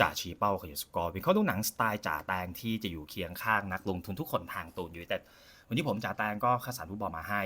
จ่าชี้เป้าขยสกอร์เป็นข้อดูหนังสไตล์จ่าแตงที่จะอยู่เคียงข้างนักลงทุนทุกคนทางตูนอยู่แต่วันนี้ผมจ่าแตงก็คัดสรรผู้บอลมาให้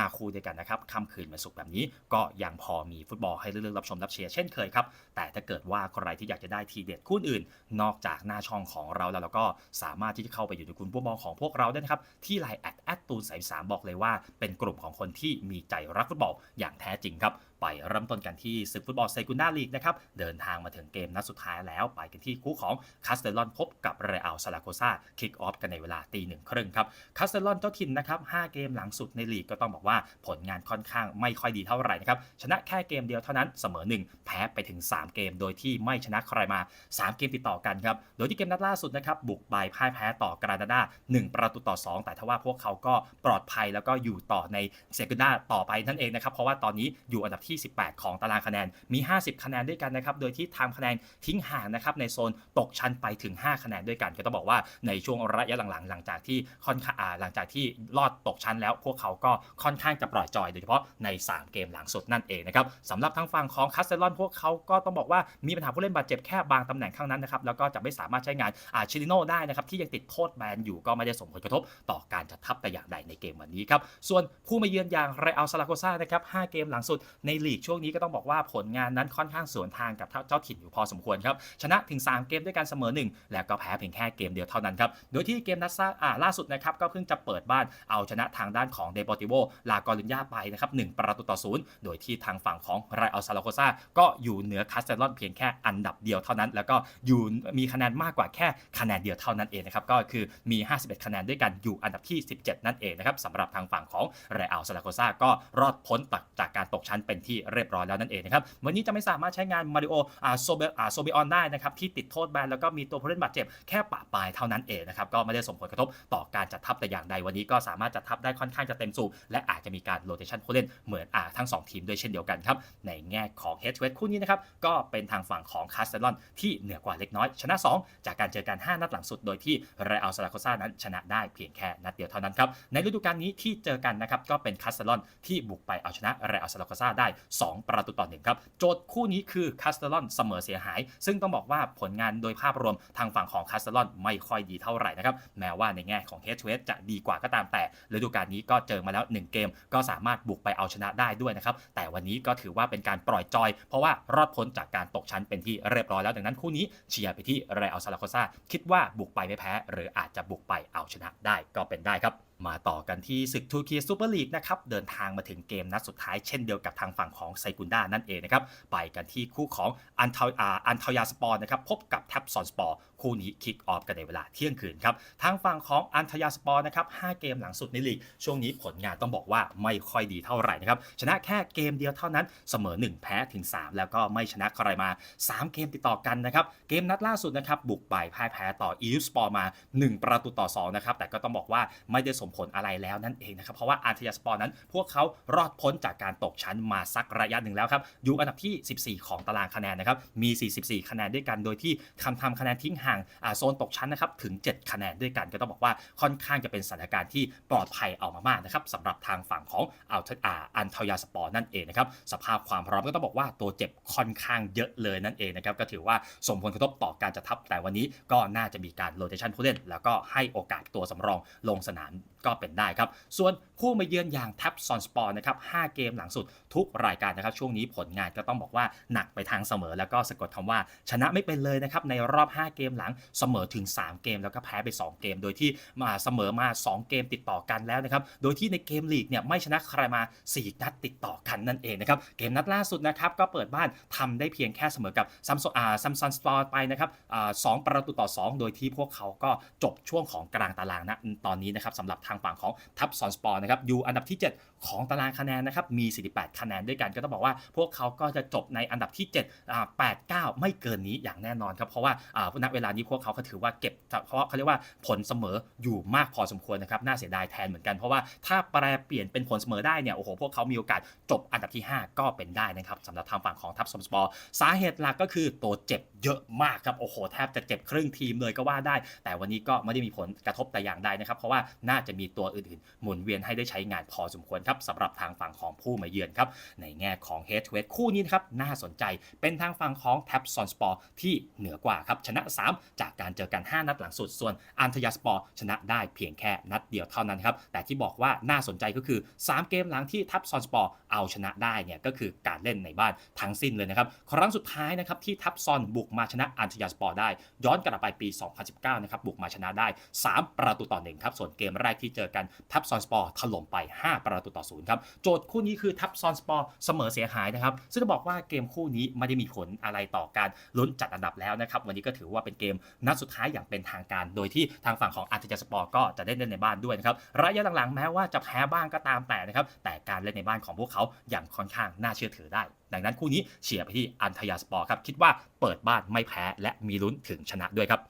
5 คู่ด้วยกันนะครับค่ำคืนวันศุกร์แบบนี้ก็ยังพอมีฟุตบอลให้เลือกรับชมรับเชียร์เช่นเคยครับ แต่ถ้าเกิดว่าใครที่อยากจะได้ทีเด็ดคู่อื่น นอกจากหน้าช่องของเราแล้วเราก็สามารถที่จะเข้าไปอยู่ในกลุ่มฟุตบอลของพวกเราได้นะครับ ที่ไลน์แอดแอดตูนสายสามบอกเลยว่า เป็นกลุ่มของคนที่มีใจรักฟุตบอลอย่างแท้จริงครับไปเริ่มต้นกันที่ศึกฟุตบอลเซกุนดาลีกนะครับ เดินทางมาถึงเกมนัดสุดท้ายแล้ว ไปกันที่คู่ของคาสเตลอนพบกับเรอัลซาลาโกซาคิกออฟกันในเวลาตีหนึ่งครึ่งครับคาสเตลอนเจ้าถิ่นนะครับ5เกมหลังสุดในลีกก็ต้องบอกว่าผลงานค่อนข้างไม่ค่อยดีเท่าไหร่นะครับชนะแค่เกมเดียวเท่านั้นเสมอ 1 แพ้ไปถึง 3 เกม โดยที่ไม่ชนะใครมา 3 เกมติดต่อกันครับโดยที่เกมนัดล่าสุดนะครับบุกไปพ่ายแพ้ต่อกรานาดา1 ประตูต่อ 2 แต่ทว่าพวกเขาก็ปลอดภัยแล้วก็อยู่ต่อในเซกุนดาต่อไปนั่นเองนะครับเพราะว่าตอนนี้อยู่อันดับที่ 18 ของตารางคะแนนมี 50 คะแนนด้วยกันนะครับโดยที่ทำคะแนนทิ้งห่างนะครับในโซนตกชั้นไปถึง 5 คะแนนด้วยกันก็ต้องบอกว่าในช่วงระยะหลังๆ หลังจากที่ค่อนข้างหลังจากที่รอดตกชั้นแล้วพวกเขาก็ค่อน่อนข้างจะปล่อยจอยโดยเฉพาะใน 3 เกมหลังสุดนั่นเองนะครับสำหรับทางฝั่งของคัสเซลอนพวกเขาก็ต้องบอกว่ามีปัญหาผู้เล่นบาดเจ็บแค่บางตำแหน่งข้างนั้นนะครับแล้วก็จะไม่สามารถใช้งานอาชิลิโนได้นะครับที่ยังติดโทษแบนอยู่ก็ไม่ได้ส่งผลกระทบต่อการจัดทัพแต่อย่างใดในเกมวันนี้ครับส่วนผู้มาเยือนอย่างเรอัลซาลาโกซานะครับ5เกมหลังสุดในลีกช่วงนี้ก็ต้องบอกว่าผลงานนั้นค่อนข้างสวนทางกับเจ้าถิ่นอยู่พอสมควรครับชนะถึง 3 เกมด้วยกันเสมอ 1 แล้วก็แพ้เพียงแค่เกมเดียวเท่านั้นครับโดยที่เกมนัดซ่าล่าสุดนะครับก็เพิ่งจะเปิดบ้านเอาชนะทางด้านของเดปอติโวลากอรินยาไปนะครับ1ประตูต่อศูนย์โดยที่ทางฝั่งของไรอัลซาลาโกซาก็อยู่เหนือคาสเตลอนเพียงแค่อันดับเดียวเท่านั้น แล้วก็อยู่มีคะแนนมากกว่าแค่คะแนนเดียวเท่านั้นเองนะครับก็คือมี 51 คะแนนด้วยกันอยู่อันดับที่ 17 นั่นเองนะครับสำหรับทางฝั่งของไรอัลซาลาโกซาก็รอดพ้นจากการตกชั้นเป็นที่เรียบร้อยแล้วนั่นเองนะครับวันนี้จะไม่สามารถใช้งานมาริโออาโซเบอาโซเบออนได้นะครับที่ติดโทษแบนแล้วก็มีตัวผู้เล่นบาดเจ็บแค่ปะปลายเท่านั้นเองนะครับก็ไม่ได้ส่งผลกระทบต่อการจัดทัพแต่อย่างใดวันนี้ก็สามารถจัดทัพได้ค่อนข้างจะเต็มสูบและอาจจะมีการโรเตชันผู้เล่นเหมือนอ่าทั้ง 2 ทีมด้วยเช่นเดียวกันครับ ในแง่ของเฮดเวทคู่นี้นะครับก็เป็นทางฝั่งของคาสเตลอนที่เหนือกว่าเล็กน้อย ชนะ 2 จากการเจอกัน 5 นัดหลังสุดโดยที่เรอัลซาลาโกซานั้นชนะได้เพียงแค่นัดเดียวเท่านั้นครับในฤดูกาลนี้ที่เจอกันนะครับก็เป็นคาสเตลอนที่บุกไปเอาชนะเรอัลซาลาโกซาได้ 2 ประตูต่อหนึ่งครับโจทย์คู่นี้คือคาสเตลอนเสมอเสียหาย ซึ่งต้องบอกว่าผลงานโดยภาพรวมทางฝั่งของคาสเตลอนไม่ค่อยดีเท่าไหร่นะครับแม้ว่าในแง่ของเฮดเวทจะดีกว่าก็ตามแต่ฤดูกาลนี้ก็เจอมาแล้ว 1เกม ก็สามารถบุกไปเอาชนะได้ด้วยนะครับ แต่วันนี้ก็ถือว่าเป็นการปล่อยจอย เพราะว่ารอดพ้นจากการตกชั้นเป็นที่เรียบร้อยแล้วดังนั้นคู่นี้เชียร์ไปที่เรอัลซาลาโคซาคิดว่าบุกไปไม่แพ้ หรืออาจจะบุกไปเอาชนะได้ก็เป็นได้ครับ มาต่อกันที่ศึกทูเคียซูเปอร์ลีกนะครับเดินทางมาถึงเกมนัดสุดท้ายเช่นเดียวกับทางฝั่งของไซกุนดานั่นเองนะครับไปกันที่คู่ของอันทาอันทายาสปอร์นะครับพบกับแท็บซอนสปอร์คู่นี้คิกออฟกันในเวลาเที่ยงคืนครับทางฝั่งของอันทายาสปอร์นะครับ5เกมหลังสุดในลีกช่วงนี้ผลงานต้องบอกว่าไม่ค่อยดีเท่าไหร่นะครับชนะแค่เกมเดียวเท่านั้นเสมอ 1 แพ้ถึง 3 แล้วก็ไม่ชนะใครมา 3 เกมติดต่อกันนะครับเกมนัดล่าสุดนะครับบุกไปพ่ายแพ้ต่ออีฟสปอร์มา 1 ประตูต่อ2นะครับแต่ก็ต้องบอกว่าไม่ได้สมผลอะไรแล้วนั่นเองนะครับ เพราะว่าอาร์เทียสปอร์นั้น พวกเขารอดพ้นจากการตกชั้นมาสักระยะหนึ่งแล้วครับ อยู่อันดับที่ 14 ของตารางคะแนนนะครับ มี 44 คะแนนด้วยกัน โดยที่คำทำคะแนนทิ้งห่างโซนตกชั้นนะครับ ถึง 7 คะแนนด้วยกัน ก็ต้องบอกว่าค่อนข้างจะเป็นสถานการณ์ที่ปลอดภัยเอามามากนะครับสำหรับทางฝั่งของอัลอาอันทยาสปอร์นั่นเองนะครับ สภาพความพร้อมก็ต้องบอกว่าตัวเจ็บค่อนข้างเยอะเลยนั่นเองนะครับ ก็ถือว่าส่งผลกระทบต่อการจะทับแต่วันนี้ก็น่าจะมีการโรเตชันผู้เล่น แล้วก็ให้โอกาสตัวสำรองลงสนามก็เป็นได้ครับ ส่วนผู้มาเยือนอย่างแท็บซอนสปอร์นะครับ 5 เกมหลังสุดทุกรายการนะครับ ช่วงนี้ผลงานก็ต้องบอกว่าหนักไปทางเสมอ แล้วก็สะกดคำว่าชนะไม่เป็นเลยนะครับ ในรอบ 5 เกมหลังเสมอถึง 3 เกม แล้วก็แพ้ไป 2 เกม โดยที่มาเสมอมา 2 เกมติดต่อกันแล้วนะครับ โดยที่ในเกมลีกเนี่ยไม่ชนะใครมา 4 นัดติดต่อกันนั่นเองนะครับ เกมนัดล่าสุดนะครับก็เปิดบ้านทำได้เพียงแค่เสมอกับซัมซุงอ่าซัมซุงสปอร์ไปนะครับอ่าสองประตูต่อ 2 โดยที่พวกเขาก็จบช่วงของกลางตารางนะตอนนี้นะครับสำหรับทางฝั่งของทับซอนสปอร์นะครับอยู่อันดับที่ 7 ของตารางคะแนนนะครับมี 48 คะแนนด้วยกันก็ต้องบอกว่า พวกเขาก็จะจบในอันดับที่7 8 9 ไม่เกินนี้อย่างแน่นอนครับเพราะว่าอ่าณเวลานี้พวกเขาก็ถือว่าเก็บเพราะเขาเรียกว่าผลเสมออยู่มากพอสมควรนะครับน่าเสียดายแทนเหมือนกันเพราะว่าถ้าแปลเปลี่ยนเป็นผลเสมอได้เนี่ยโอ้โหพวกเขามีโอกาสจบอันดับที่ 5 ก็เป็นได้นะครับสำหรับทางฝั่งของทับซอนสปอร์สาเหตุหลักก็คือตัวเจ็บเยอะมากครับโอ้โหแทบจะเจ็บครึ่งทีมเลยก็ว่าได้ แต่วันนี้ก็ไม่ได้มีผลกระทบแต่อย่างใดนะครับเพราะว่าน่าจะมีตัวอื่นๆ หมุนเวียนให้ได้ใช้งานพอสมควรครับสำหรับทางฝั่งของผู้มาเยือนครับในแง่ของ Head to Head คู่นี้นะครับน่าสนใจเป็นทางฝั่งของ t a p s o n Sport ที่เหนือกว่าครับชนะ 3 จากการเจอกัน 5 นัดหลังสุด ส่วนอันทยาสปอร์ชนะได้เพียงแค่นัดเดียวเท่านั้นครับแต่ที่บอกว่าน่าสนใจก็คือ 3 เกมหลังที่ทับซอนสปอร์เอาชนะได้เนี่ยก็คือการเล่นในบ้านทั้งสิ้นเลยนะครับครั้งสุดท้ายนะครับที่ทับซอนบุกมาชนะอันทยาสปอร์ได้ ย้อนกลับไปปี 2019 นะครับบุกมาชนะได้ 3 ประตูต่อหนึ่งครับส่วนเกมแรกที่เจอกันทับซอนสปอร์ถล่มไป 5 ประตูต่อศูนย์ครับโจทย์คู่นี้คือทับซอนสปอร์เสมอเสียหายนะครับซึ่งจะบอกว่าเกมคู่นี้ไม่ได้มีผลอะไรต่อการลุ้นจัดอันดับแล้วนะครับวันนี้ก็ถือว่าเป็นเกมนัดสุดท้ายอย่างเป็นทางการ โดยที่ทางฝั่งของอันทยาสปอร์ก็จะได้เล่นในบ้านด้วยนะครับระยะหลังๆแม้ว่าจะแพ้บ้างก็ตามแต่นะครับแต่การเล่นในบ้านของพวกเขาอย่างค่อนข้างน่าเชื่อถือได้ ดังนั้นคู่นี้เชียร์ไปที่อันทยาสปอร์ครับคิดว่าเปิดบ้านไม่แพ้และมีลุ้นถึงชนะด้วยครับ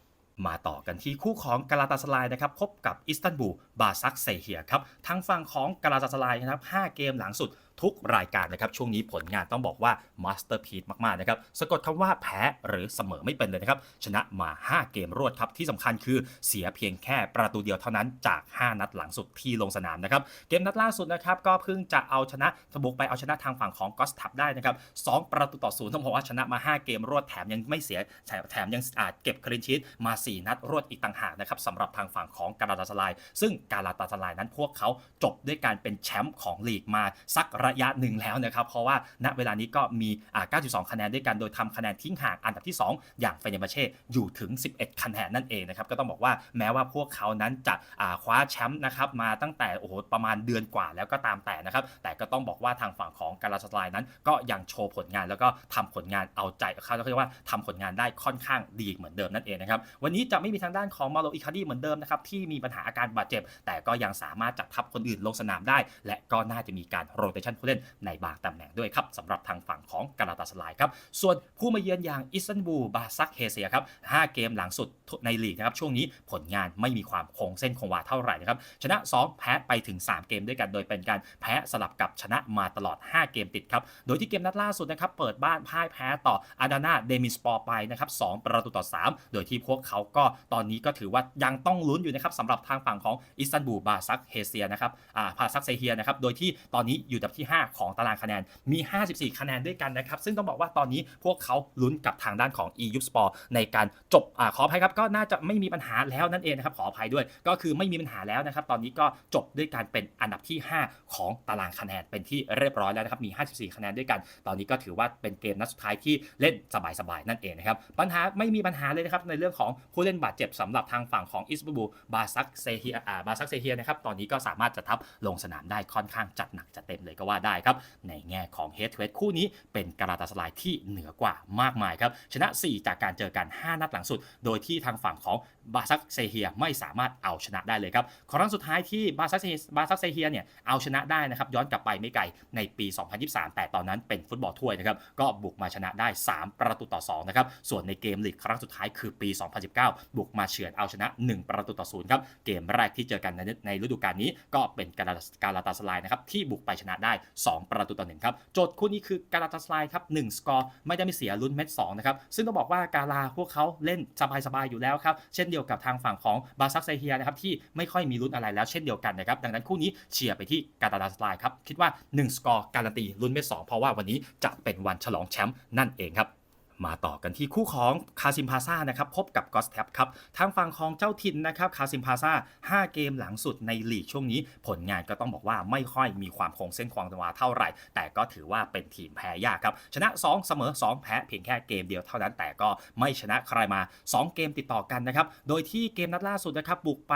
มาต่อกันที่คู่ของกาลาตาสลายนะครับพบกับอิสตันบูลบาซักเซเฮียครับทางฝั่งของกาลาตาสลายนะครับ5เกมหลังสุด ทุกรายการนะครับ ช่วงนี้ผลงานต้องบอกว่ามาสเตอร์พี e มากๆนะครับสะกดคำว่าแพ้หรือเสมอไม่เป็นเลยนะครับ ชนะมา 5 เกมรวดครับ ที่สำคัญคือเสียเพียงแค่ประตูเดียวเท่านั้นจาก 5 นัดหลังสุดที่ลงสนามนะครับ เกมนัดล่าสุดนะครับ ก็เพิ่งจะเอาชนะทบุกไปเอาชนะทางฝั่งของกอสทับได้นะครับ2ประตูต่อศูนย์ต้องบอกว่าชนะมา 5 เกมรวดแถมยังไม่เสียแถมแถมยังอาจเก็บคลินชีตมา 4 นัดรวดอีกต่างหากนะครับสำหรับทางฝั่งของกาลาตาสลาย ซึ่งกาลาตาสลายนั้นพวกเขาจบด้วยการเป็นแชมป์ของลีกมาสักระระยะหนึ่งแล้วนะครับ เพราะว่าณเวลานี้ก็มี 92 คะแนนด้วยกัน โดยทำคะแนนทิ้งห่างอันดับที่ 2 อย่างเฟเนบาเช่อยู่ถึง 11 คะแนนนั่นเองนะครับ ก็ต้องบอกว่าแม้ว่าพวกเขานั้นจะคว้าแชมป์นะครับมาตั้งแต่โอ้โหประมาณเดือนกว่าแล้วก็ตามแต่นะครับ แต่ก็ต้องบอกว่าทางฝั่งของกาลาตาสลายนั้น ก็ยังโชว์ผลงานแล้วก็ทำผลงานเอาใจเขาเรียกว่าทำผลงานได้ค่อนข้างดีเหมือนเดิมนั่นเองนะครับ วันนี้จะไม่มีทางด้านของมาโลอิคาดีเหมือนเดิมนะครับที่มีปัญหาอาการบาดเจ็บ แต่ก็ยังสามารถจัดทัพคนอื่นลงสนามได้ และก็น่าจะมีการโรเตชันผู้เล่นในบางตำแหน่งด้วยครับสำหรับทางฝั่งของกาลาตาสลายครับส่วนผู้มาเยือนอย่างอิสตันบูลบาซักเฮเซียครับ5เกมหลังสุดในลีกนะครับช่วงนี้ผลงานไม่มีความคงเส้นคงวาเท่าไหร่นะครับชนะ 2 แพ้ไปถึง 3 เกมด้วยกันโดยเป็นการแพ้สลับกับชนะมาตลอด 5 เกมติดครับโดยที่เกมนัดล่าสุดนะครับเปิดบ้านพ่ายแพ้ต่ออาดานาเดมิสปอร์ไปนะครับ2ประตูต่อ 3 โดยที่พวกเขาก็ตอนนี้ก็ถือว่ายังต้องลุ้นอยู่นะครับสำหรับทางฝั่งของอิสตันบูลบาซักเฮเซียนะครับอ่าบาซักเซเฮียนะครับโดยที่ตอนนี้อยู่ดับที่5 ของตารางคะแนนมี 54 คะแนนด้วยกันนะครับ ซึ่งต้องบอกว่าตอนนี้พวกเขาลุ้นกับทางด้านของ e u Sport ในการจบอขออภัยครับก็น่าจะไม่มีปัญหาแล้วนั่นเองนะครับขออภัยด้วยก็คือไม่มีปัญหาแล้วนะครับตอนนี้ก็จบด้วยการเป็นอันดับที่ 5 ของตารางคะแนนเป็นที่เรียบร้อยแล้วนะครับมี 54 คะแนนด้วยกัน ตอนนี้ก็ถือว่าเป็นเกมนัดสุดท้ายที่เล่นสบายๆนั่นเองนะครับปัญหาไม่มีปัญหาเลยนะครับในเรื่องของผู้เล่นบาดเจ็บสำหรับทางฝั่งของอิสบูบูบาซักเซเฮียบาซักเซเฮียนะครับตอนนี้ก็สามารถจะทับลงสนามได้ค่อนข้างจัดหนักจัดเต็มเลยก็ว่าได้ครับ ในแง่ของเฮดเวดคู่นี้เป็นกาลาตาสลายที่เหนือกว่ามากมายครับ ชนะ 4 จากการเจอกัน 5 นัดหลังสุด โดยที่ทางฝั่งของ บาซักเซเฮียไม่สามารถเอาชนะได้เลยครับครั้งสุดท้ายที่บาซักบาซักเซเฮียเนี่ยเอาชนะได้นะครับย้อนกลับไปไม่ไกลในปี 2023 แต่ตอนนั้นเป็นฟุตบอลถ้วยนะครับก็บุกมาชนะได้ 3 ประตูต่อ2นะครับส่วนในเกมลีกครั้งสุดท้ายคือปี 2019 บุกมาเฉือนเอาชนะ 1 ประตูต่อ0ครับเกมแรกที่เจอกันในในฤดูกาลนี้ก็เป็นกาลากาลาตาสลายนะครับที่บุกไปชนะได้ 2 ประตูต่อ1ครับโจทย์คู่นี้คือกาลาตาสลายครับ1สกอร์ไม่ได้ไม่เสียลุ้นเม็ด2นะครับซึ่งต้องบอกว่ากาลาพวกเขาเล่นสบายๆอยู่แล้วครับเช่นเดียวกับทางฝั่งของบาซักไซเฮียนะครับที่ไม่ค่อยมีลุ้นอะไรแล้วเช่นเดียวกันนะครับดังนั้นคู่นี้เชียร์ไปที่กาตาลาสไลครับคิดว่า 1 สกอร์การันตีลุ้นเม็ด2เพราะว่าวันนี้จะเป็นวันฉลองแชมป์นั่นเองครับ มาต่อกันที่คู่ของคาซิมพาซานะครับพบกับกอสแท็บครับทางฝั่งของเจ้าถิ่นนะครับคาซิมพาซา5 เกมหลังสุดในลีกช่วงนี้ ผลงานก็ต้องบอกว่าไม่ค่อยมีความคงเส้นคงวาเท่าไหร่ แต่ก็ถือว่าเป็นทีมแพ้ยากครับ ชนะ 2 เสมอ 2 แพ้เพียงแค่เกมเดียวเท่านั้น แต่ก็ไม่ชนะใครมา 2 เกมติดต่อกันนะครับ โดยที่เกมนัดล่าสุดนะครับบุกไป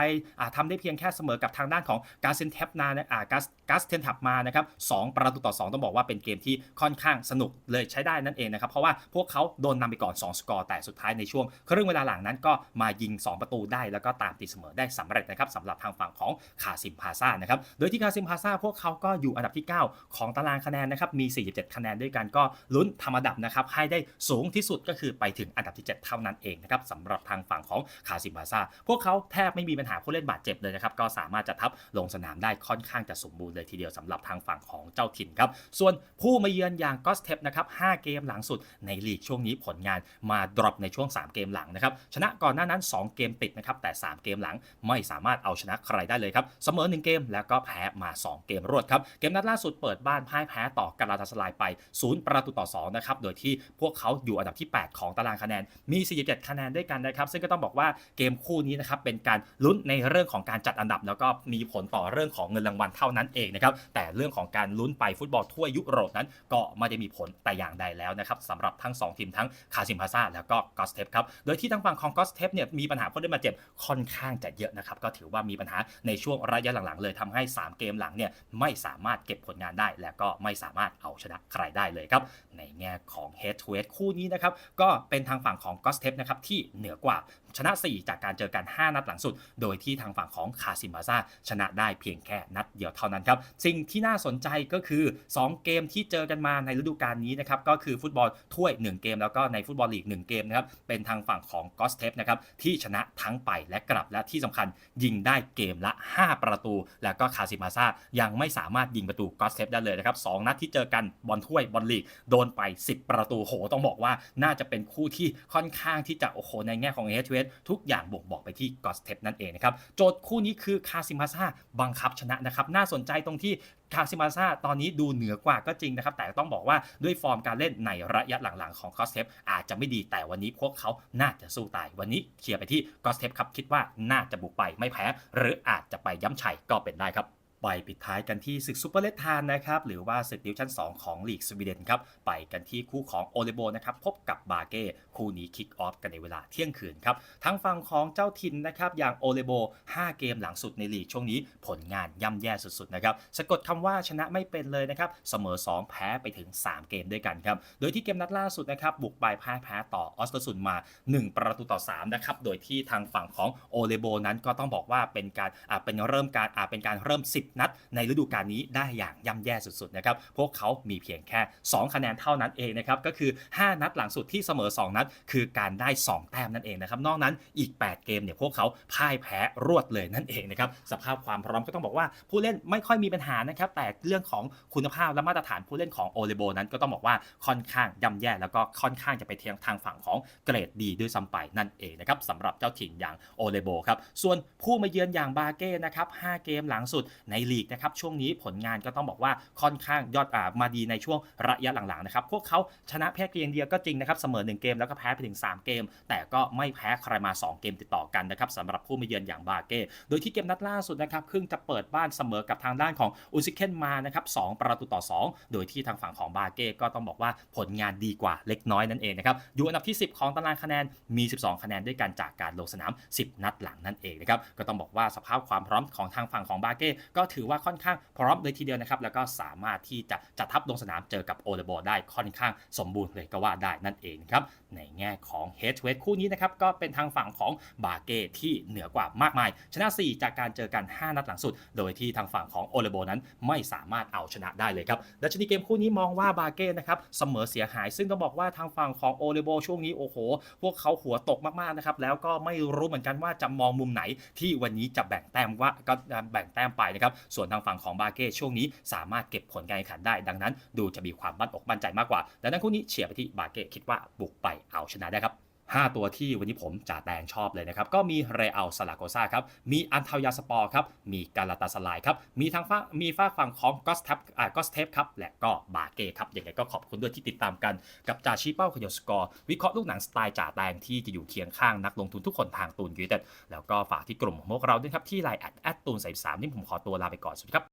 ทำได้เพียงแค่เสมอกับทางด้านของกาซินเทปนาอ่ากาสกาสเทนทับมานะครับสประตูต่อ 2 ต้องบอกว่าเป็นเกมที่ค่อนข้างสนุกเลยใช้ได้นั่นเองนะครับเพราะว่าพวกเขาโดนนำไปก่อน 2 สกอร์ แต่สุดท้ายในช่วงครึ่งเวลาหลังนั้นก็มายิง 2 ประตูได้ แล้วก็ตามตีเสมอได้สำเร็จนะครับสำหรับทางฝั่งของคาซิมพาซานะครับโดยที่คาซิมพาซาพวกเขาก็อยู่อันดับที่ 9 ของตารางคะแนนนะครับมี 47 คะแนนด้วยกันก็ลุ้นทำอันดับนะครับให้ได้สูงที่สุดก็คือไปถึงอันดับที่ 7 เท่านั้นเองนะครับสำหรับทางฝั่งของคาซิมพาซาพวกเขาแทบไม่มีปัญหาผู้เล่นบาดเจ็บเลยนะครับก็สามารถจะทับลงสนามได้ค่อนข้างจะสมบูรณ์เลยทีเดียวสำหรับทางฝั่งของเจ้าถิ่นครับส่วนผู้มาเยือนอย่างกอสเทปนะครับ5เกมหลังสุดในลีกช่วงนี้ผลงานมาดรอปในช่วง 3 เกมหลังนะครับ ชนะก่อนหน้านั้น 2 เกมติดนะครับ แต่ 3 เกมหลังไม่สามารถเอาชนะใครได้เลยครับ เสมอ 1 เกมแล้วก็แพ้มา 2 เกมรวดครับ เกมนัดล่าสุดเปิดบ้านพ่ายแพ้ต่อกาลาตาสลายไป 0 ประตูต่อ 2 นะครับ โดยที่พวกเขาอยู่อันดับที่ 8 ของตารางคะแนน มี 47 คะแนนด้วยกันนะครับ ซึ่งก็ต้องบอกว่าเกมคู่นี้นะครับ เป็นการลุ้นในเรื่องของการจัดอันดับ แล้วก็มีผลต่อเรื่องของเงินรางวัลเท่านั้นเองนะครับ แต่เรื่องของการลุ้นไปฟุตบอลทั่วยุโรปนั้น ก็ไม่ได้มีผลแต่อย่างใดแล้วนะครับสำหรับทั้ง 2 ทีมทั้งคาซิมพาซาแล้วก็กอสเทปครับ โดยที่ทางฝั่งของกอสเทปเนี่ยมีปัญหาผู้เล่นบาดเจ็บค่อนข้างจะเยอะนะครับ ก็ถือว่ามีปัญหาในช่วงระยะหลังๆ เลยทำให้ 3 เกมหลังเนี่ยไม่สามารถเก็บผลงานได้ และก็ไม่สามารถเอาชนะใครได้เลยครับ ในแง่ของ Head to Head คู่นี้นะครับก็เป็นทางฝั่งของกอสเทปนะครับที่เหนือกว่าชนะ 4 จากการเจอกัน 5 นัดหลังสุด โดยที่ทางฝั่งของคาซิมบาซาชนะได้เพียงแค่นัดเดียวเท่านั้นครับสิ่งที่น่าสนใจก็คือ 2 เกมที่เจอกันมาในฤดูกาลนี้นะครับก็คือฟุตบอลถ้วย 1 เกมแล้วก็ในฟุตบอลลีก1เกมนะครับเป็นทางฝั่งของกอสเทปนะครับที่ชนะทั้งไปและกลับและที่สำคัญยิงได้เกมละ 5 ประตู แล้วก็คาซิมาซายังไม่สามารถยิงประตูกอสเทปได้เลยนะครับสองนัดที่เจอกันบอลถ้วยบอลลีกโดนไป 10 ประตูโหต้องบอกว่าน่าจะเป็นคู่ที่ค่อนข้างที่จะโอ้โหในแง่ของเอชเวสทุกอย่างบ่งบอกไปที่กอสเทปนั่นเองนะครับโจทย์คู่นี้คือคาซิมาซาบังคับชนะนะครับน่าสนใจตรงที่ คาซิมาซาตอนนี้ดูเหนือกว่าก็จริงนะครับ แต่ต้องบอกว่าด้วยฟอร์มการเล่นในระยะหลังๆ ของกอสเทปอาจจะไม่ดีแต่วันนี้พวกเขาน่าจะสู้ตาย วันนี้เคลียร์ไปที่กอสเทปครับคิดว่าน่าจะบุกไปไม่แพ้ หรืออาจจะไปย้ำชัยก็เป็นได้ครับ ไปปิดท้ายกันที่ศึกซูเปอร์เลตทานนะครับหรือว่าศึกดิวชั่น 2 ของลีกสวีเดนครับไปกันที่คู่ของโอเลโบนะครับพบกับบาเก้คู่นี้คิกออฟกันในเวลาเที่ยงคืนครับทั้งฝั่งของเจ้าถิ่นนะครับอย่างโอเลโบ 5 เกมหลังสุดในลีกช่วงนี้ผลงานย่ำแย่สุดๆนะครับสะกดคำว่าชนะไม่เป็นเลยนะครับเสมอ 2 แพ้ไปถึง 3 เกมด้วยกันครับโดยที่เกมนัดล่าสุดนะครับบุกไปพ่ายแพ้ต่อออสเตอร์ซุนมา 1 ประตูต่อ3นะครับโดยที่ทางฝั่งของโอเลโบนั้นก็ต้องบอกว่าเป็นการเป็นเริ่มการเป็นการเริ่ม 10นัด ในฤดูกาลนี้ได้อย่างย่ำแย่สุดๆนะครับพวกเขามีเพียงแค่ 2 คะแนนเท่านั้นเองนะครับก็คือ 5 นัดหลังสุดที่เสมอ 2 นัด คือการได้ 2 แต้มนั่นเองนะครับนอกนั้นอีก 8 เกมเนี่ยพวกเขาพ่ายแพ้รวดเลยนั่นเองนะครับสภาพความพร้อมก็ต้องบอกว่าผู้เล่นไม่ค่อยมีปัญหานะครับแต่เรื่องของคุณภาพและมาตรฐานผู้เล่นของโอเลโบนั้นก็ต้องบอกว่าค่อนข้างย่ำแย่แล้วก็ค่อนข้างจะไปเทียงทางฝั่งของเกรดดีด้วยซ้ำไปนั่นเองนะครับสำหรับเจ้าถิ่นอย่างโอเลโบครับส่วนผู้มาเยือนอย่างบาเก้นะครับ5เกมหลังสุดในลีกนะครับช่วงนี้ผลงานก็ต้องบอกว่าค่อนข้างยอดอ่ามาดีในช่วงระยะหลังๆนะครับพวกเขาชนะแพ้เพียงเดียวก็จริงนะครับเสมอ 1 เกมแล้วก็แพ้ไปถึง 3 เกม แต่ก็ไม่แพ้ใครมา 2 เกมติดต่อกันนะครับสำหรับผู้มาเยือนอย่างบาเก้โดยที่เกมนัดล่าสุดนะครับเพิ่งจะเปิดบ้านเสมอกับทางด้านของอุซิเคนมานะครับ2ประตูต่อ 2 โดยที่ทางฝั่งของบาเก้ก็ต้องบอกว่าผลงานดีกว่าเล็กน้อยนั่นเองนะครับอยู่อันดับที่ 10 ของตารางคะแนนมี 12 คะแนนด้วยกันจากการลงสนาม 10 นัดหลังนั่นเองนะครับก็ต้องบอกว่าสภาพความพร้อมของทางฝั่งของบาเก้ก็ถือว่าค่อนข้างพร้อมเลยทีเดียวนะครับ แล้วก็สามารถที่จะจัดทัพลงสนามเจอกับโอเลโบได้ค่อนข้างสมบูรณ์เลยก็ว่าได้นั่นเองครับ ในแง่ของเฮด o เ a คู่นี้นะครับก็เป็นทางฝั่งของบาเก้ที่เหนือกว่ามากมาย ชนะ 4 จากการเจอกัน 5 นัดหลังสุด โดยที่ทางฝั่งของโอเลโบนั้นไม่สามารถเอาชนะได้เลยครับดัชนีเกมคู่นี้มองว่าบาเก้นะครับเสมอเสียหาย ซึ่งต้องบอกว่าทางฝั่งของโอเลโบช่วงนี้โอ้โห พวกเขาหัวตกมากๆนะครับแล้วก็ไม่รู้เหมือนกันว่าจะมองมุมไหนที่วันนี้จะแบ่งแต้มว่าก็แบ่งแต้มไปนะครับส่วนทางฝั่งของบาเก้ช่วงนี้สามารถเก็บผลการแข่งขันได้ ดังนั้น ดูจะมีความมั่นอกมั่นใจมากกว่าดังนั้นคู่นี้เฉียร์ไปที่บาเก้คิดว่าบุกไปเอาชนะได้ครับ 5 ตัวที่วันนี้ผมจ่าแตงชอบเลยนะครับ ก็มีเรอัลซาลาโกซาครับ มีอันทายาสปอร์ครับ มีกาลาตาสลายครับ มีทางฟ้ามีฝ้ากฝั่งของกอสเทปอ่ากอสเทปครับ และก็บาเก้ครับยังไงก็ขอบคุณด้วยที่ติดตามกันกับจ่าชี้เป้าขยสกอร์ วิเคราะห์ลูกหนังสไตล์จ่าแตงที่จะอยู่เคียงข้างนักลงทุนทุกคนทางตูนยูเต็ดแล้วก็ฝากที่กลุ่มของพวกเราด้วยครับที่ไลน์แอดแอดตูนสามนี่ผมขอตัวลาไปก่อนสวัสดีครับ